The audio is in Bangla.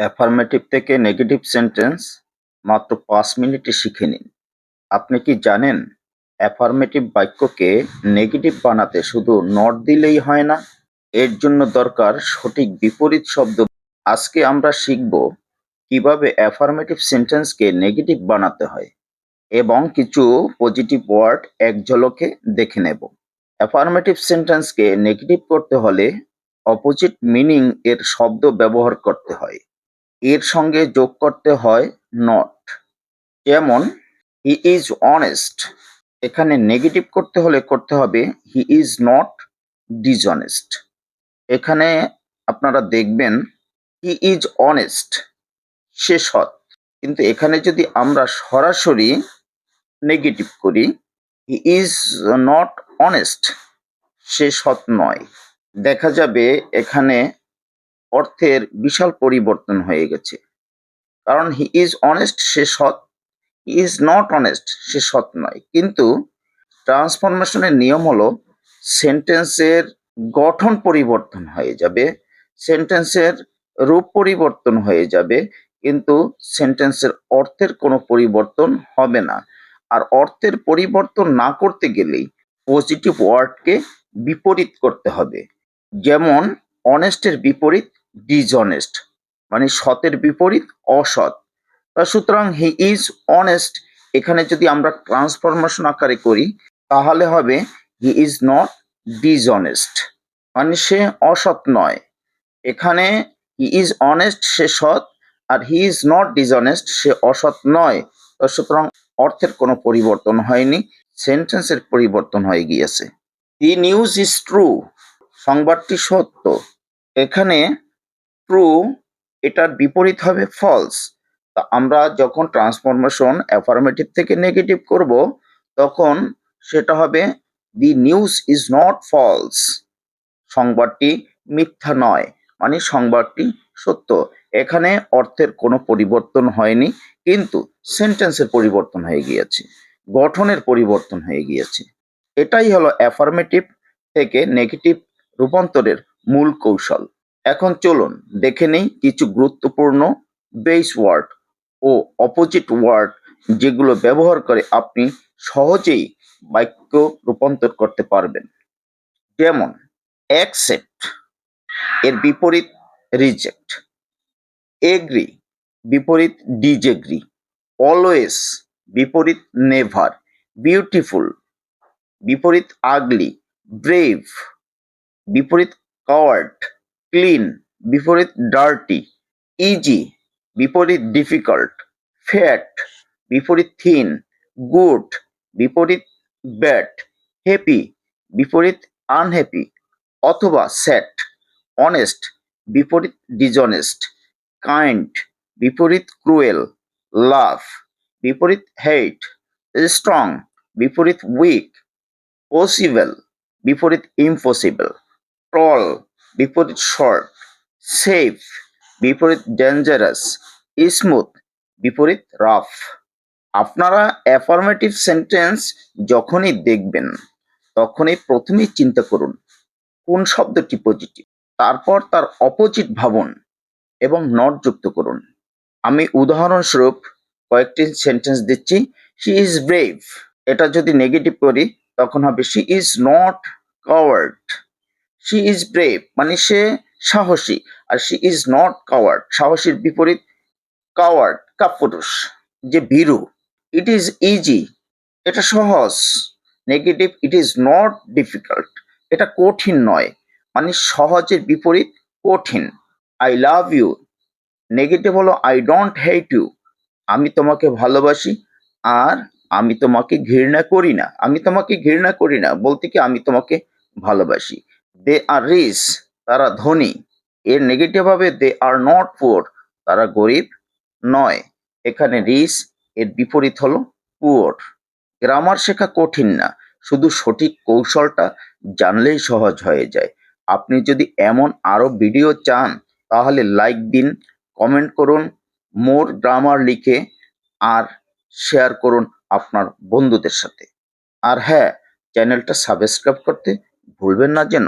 অ্যাফার্মেটিভ থেকে নেগেটিভ সেন্টেন্স মাত্র পাঁচ মিনিটে শিখে নিন। আপনি কি জানেন অ্যাফার্মেটিভ বাক্যকে নেগেটিভ বানাতে শুধু নট দিলেই হয় না? এর জন্য দরকার সঠিক বিপরীত শব্দ। আজকে আমরা শিখব কীভাবে অ্যাফার্মেটিভ সেন্টেন্সকে নেগেটিভ বানাতে হয় এবং কিছু পজিটিভ ওয়ার্ড এক ঝলকে দেখে নেব। অ্যাফার্মেটিভ সেন্টেন্সকে নেগেটিভ করতে হলে অপোজিট মিনিং এর শব্দ ব্যবহার করতে হয়। এর সঙ্গে যোগ করতে হয় নট যেমন হি ইজ অনেস্ট এখানে নেগেটিভ করতে হলে করতে হবে হি ইজ নট ডিসঅনেস্ট এখানে আপনারা দেখবেন হি ইজ অনেস্ট সে সৎ। কিন্তু এখানে যদি আমরা সরাসরি নেগেটিভ করি হি ইজ নট অনেস্ট সে সৎ নয়। দেখা যাবে এখানে অর্থের বিশাল পরিবর্তন হয়ে গেছে। কারণ হি ইজ অনেস্ট, সে সৎ। হি ইজ নট অনেস্ট, সে সৎ নয়। কিন্তু ট্রান্সফরমেশনের নিয়ম হলো সেন্টেন্সের গঠন পরিবর্তন হয়ে যাবে, সেন্টেন্সের রূপ পরিবর্তন হয়ে যাবে, কিন্তু সেন্টেন্সের অর্থের কোনো পরিবর্তন হবে না। আর অর্থের পরিবর্তন না করতে গেলেই পজিটিভ ওয়ার্ডকে বিপরীত করতে হবে। যেমন অনেস্টের বিপরীত ডিসঅনেস্ট মানে সতের বিপরীত অসৎ। সুতরাং হি ইজ অনেস্ট, এখানে যদি আমরা ট্রান্সফরমেশন আকারে করি, তাহলে হবে হি ইজ নট ডিসঅনেস্ট মানে সে অসৎ নয়। এখানে হি ইজ অনেস্ট, সে সৎ, আর হি ইজ নট ডিসঅনেস্ট, সে অসৎ নয়। সুতরাং অর্থের কোনো পরিবর্তন হয়নি, সেন্টেন্সের পরিবর্তন হয়ে গিয়েছে। দি নিউজ ইজ ট্রু, সংবাদটি সত্য। এখানে ট্রু এটার বিপরীত হবে ফলস তা আমরা যখন ট্রান্সফরমেশন অ্যাফার্মেটিভ থেকে নেগেটিভ করব, তখন সেটা হবে the news is not false সংবাদটি মিথ্যা নয় মানে সংবাদটি সত্য। এখানে অর্থের কোনো পরিবর্তন হয়নি, কিন্তু সেন্টেন্সের পরিবর্তন হয়ে গিয়েছে, গঠনের পরিবর্তন হয়ে গিয়েছে। এটাই হলো অ্যাফার্মেটিভ থেকে নেগেটিভ রূপান্তরের মূল কৌশল। এখন চলুন দেখে নেই কিছু গুরুত্বপূর্ণ বেস ওয়ার্ড ও অপোজিট ওয়ার্ড যেগুলো ব্যবহার করে আপনি সহজেই বাক্য রূপান্তর করতে পারবেন। যেমন অ্যাকসেপ্ট এর বিপরীত রিজেক্ট এগ্রি বিপরীত ডিজেগ্রি অলওয়েজ বিপরীত নেভার বিউটিফুল বিপরীত আগলি ব্রেভ বিপরীত কাওয়ার্ড ক্লিন বিপরীত ডার্টি ইজি বিপরীত ডিফিকাল্ট ফ্যাট বিপরীত থিন গুড বিপরীত ব্যাড হ্যাপি বিপরীত আনহ্যাপি অথবা স্যাট অনেস্ট বিপরীত ডিজনেস্ট কাইন্ড বিপরীত ক্রুয়েল লাভ বিপরীত হেইট, স্ট্রং বিপরীত উইক পসিবল বিপরীত ইম্পসিবল টল বিপরীত শর্ট সেফ বিপরীত ডেঞ্জারাস স্মুথ বিপরীত রাফ আপনারা অ্যাফার্মেটিভ সেন্টেন্স যখনই দেখবেন, তখনই প্রথমেই চিন্তা করুন, কোন শব্দটি পজিটিভ তারপর তার অপোজিট ভাবুন এবং নট যুক্ত করুন। আমি উদাহরণস্বরূপ কয়েকটি সেন্টেন্স দিচ্ছি শি ইজ ব্রেভ এটা যদি নেগেটিভ করি, তখন হবে she is not coward she is brave মানে সে সাহসী, আর শি ইজ নট কাওয়ার্ড সাহসীর বিপরীত কাওয়ার্ড কাপুরুষ, যে ভীরু। ইট ইজ ইজি এটা সহজ negative it is not difficult এটা কঠিন নয় মানে সহজের বিপরীত কঠিন। আই লাভ ইউ নেগেটিভ হলো আই ডোন্ট হেট ইউ আমি তোমাকে ভালোবাসি, আর আমি তোমাকে ঘৃণা করি না, আমি তোমাকে ঘৃণা করি না, বলতে কি আমি তোমাকে ভালোবাসি। দে আর রিচ তারা ধনী। এর নেগেটিভ হবে দে আর নট পুয়ার তারা গরিব নয়। এখানে রিচ এর বিপরীত হলো পুয়ার গ্রামার শেখা কঠিন না, শুধু সঠিক কৌশলটা জানলেই সহজ হয়ে যায়। আপনি যদি এমন আরও ভিডিও চান, তাহলে লাইক দিন কমেন্ট করুন মোর গ্রামার লিখে, আর শেয়ার করুন আপনার বন্ধুদের সাথে। আর হ্যাঁ চ্যানেলটা সাবস্ক্রাইব করতে ভুলবেন না যেন